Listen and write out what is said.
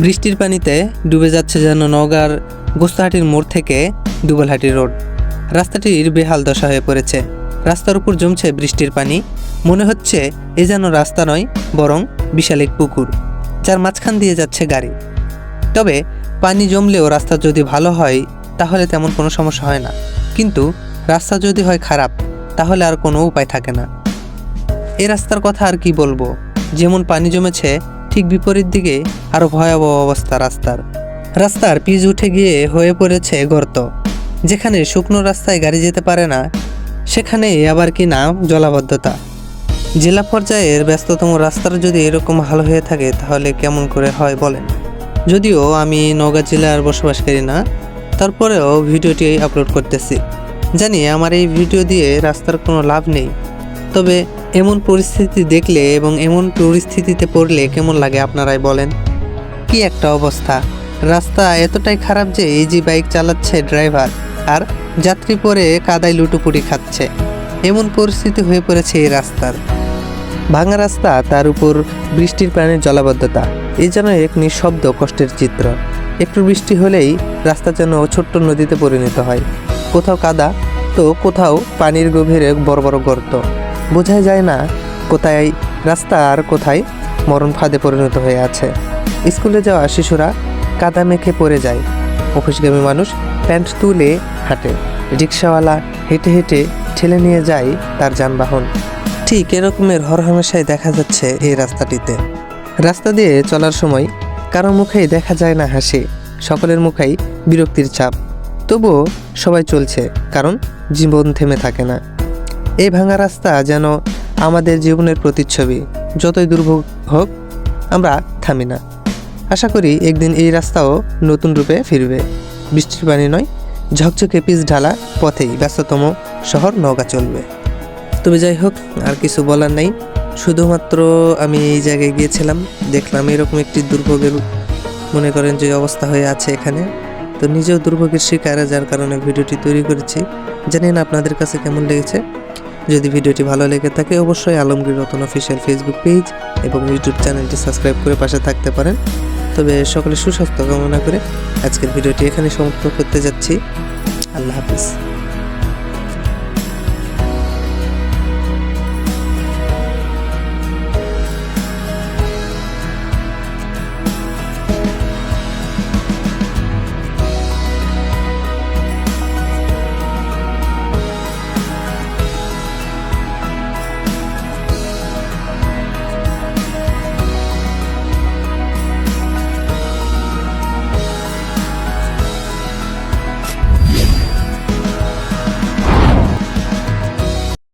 বৃষ্টির পানিতে ডুবে যাচ্ছে যেন নওগাঁর গোস্তাহাটির মোড় থেকে দুবলহাটি রোড। রাস্তাটির বেহাল দশা হয়ে পড়েছে। রাস্তার উপর জমছে বৃষ্টির পানি। মনে হচ্ছে এ যেন রাস্তা নয়, বরং বিশাল এক পুকুর, যার মাঝখান দিয়ে যাচ্ছে গাড়ি। তবে পানি জমলেও রাস্তা যদি ভালো হয়, তাহলে তেমন কোনো সমস্যা হয় না। কিন্তু রাস্তা যদি হয় খারাপ, তাহলে আর কোনো উপায় থাকে না। এই রাস্তার কথা আর কি বলব? যেমন পানি জমেছে ঠিক বিপরীত দিকে আরও ভয়াবহ অবস্থা রাস্তার। রাস্তার পিচ উঠে গিয়ে হয়ে পড়েছে গর্ত, যেখানে শুকনো রাস্তায় গাড়ি যেতে পারে না, সেখানে আবার কি নাম জলাবদ্ধতা। জেলা পর্যায়ের ব্যস্ততম রাস্তার যদি এরকম ভালো হয়ে থাকে, তাহলে কেমন করে হয় বলেন? যদিও আমি নওগাঁ জেলার বসবাসকারী না, তারপরেও ভিডিওটি আপলোড করতেছি। জানি আমার এই ভিডিও দিয়ে রাস্তার কোনো লাভ নেই। তবে এমন পরিস্থিতি দেখলে এবং এমন পরিস্থিতিতে পড়লে কেমন লাগে আপনারাই বলেন? কি একটা অবস্থা। রাস্তা এতটাই খারাপ যে যে বাইক চালাচ্ছে ড্রাইভার আর যাত্রী পরে কাদায় লুটোপুটি খাচ্ছে। এমন পরিস্থিতি হয়ে পড়েছে এই রাস্তার। ভাঙা রাস্তা, তার উপর বৃষ্টির প্রাণের জলাবদ্ধতা এই যেন এক নিঃশব্দ কষ্টের চিত্র। একটু বৃষ্টি হলেই রাস্তা যেন ছোট্ট নদীতে পরিণত হয়। কোথাও কাদা, তো কোথাও পানির গভীরে বড় বড় গর্ত। বোঝাই যায় না কোথায় রাস্তা আর কোথায় মরণ ফাঁদে পরিণত হয়ে আছে। স্কুলে যাওয়া শিশুরা কাদা মেখে পড়ে যায়। অফিসগামী মানুষ প্যান্ট তুলে হাঁটে। রিক্সাওয়ালা হেঁটে হেঁটে ঠেলে নিয়ে যায় তার যানবাহন। ঠিক এরকমের হরহামেশাই দেখা যাচ্ছে এই রাস্তাটিতে। রাস্তা দিয়ে চলার সময় কারও মুখেই দেখা যায় না হাসি, সকলের মুখেই বিরক্তির চাপ। তবুও সবাই চলছে, কারণ জীবন থেমে থাকে না। এই ভাঙা রাস্তা যেন আমাদের জীবনের প্রতিচ্ছবি। যতই দুর্ভোগ হোক, আমরা থামি না। আশা করি একদিন এই রাস্তাও নতুন রূপে ফিরবে। বৃষ্টির পানি নয়, ঝকঝকে পিচ ঢালা পথেই ব্যস্ততম শহর নৌকা চলবে। তবে যাই হোক, আর কিছু বলার নাই। শুধুমাত্র আমি এই জায়গায় গিয়েছিলাম, দেখলাম এরকম একটি দুর্ভোগের, মনে করেন যে অবস্থা হয়ে আছে এখানে। তো নিজেও দুর্ভোগের শিকার, যার কারণে ভিডিওটি তৈরি করেছি। জানি আপনাদের কাছে কেমন লেগেছে। যদি ভিডিওটি ভালো লেগে থাকে, অবশ্যই Alamgir Ratan official Facebook page এবং ইউটিউব চ্যানেলটি সাবস্ক্রাইব করে পাশে থাকতে পারেন। তবে সকলে সুস্বাস্থ্য কামনা করে আজকের ভিডিওটি এখানে সমাপ্ত করতে যাচ্ছি। আল্লাহ হাফিজ।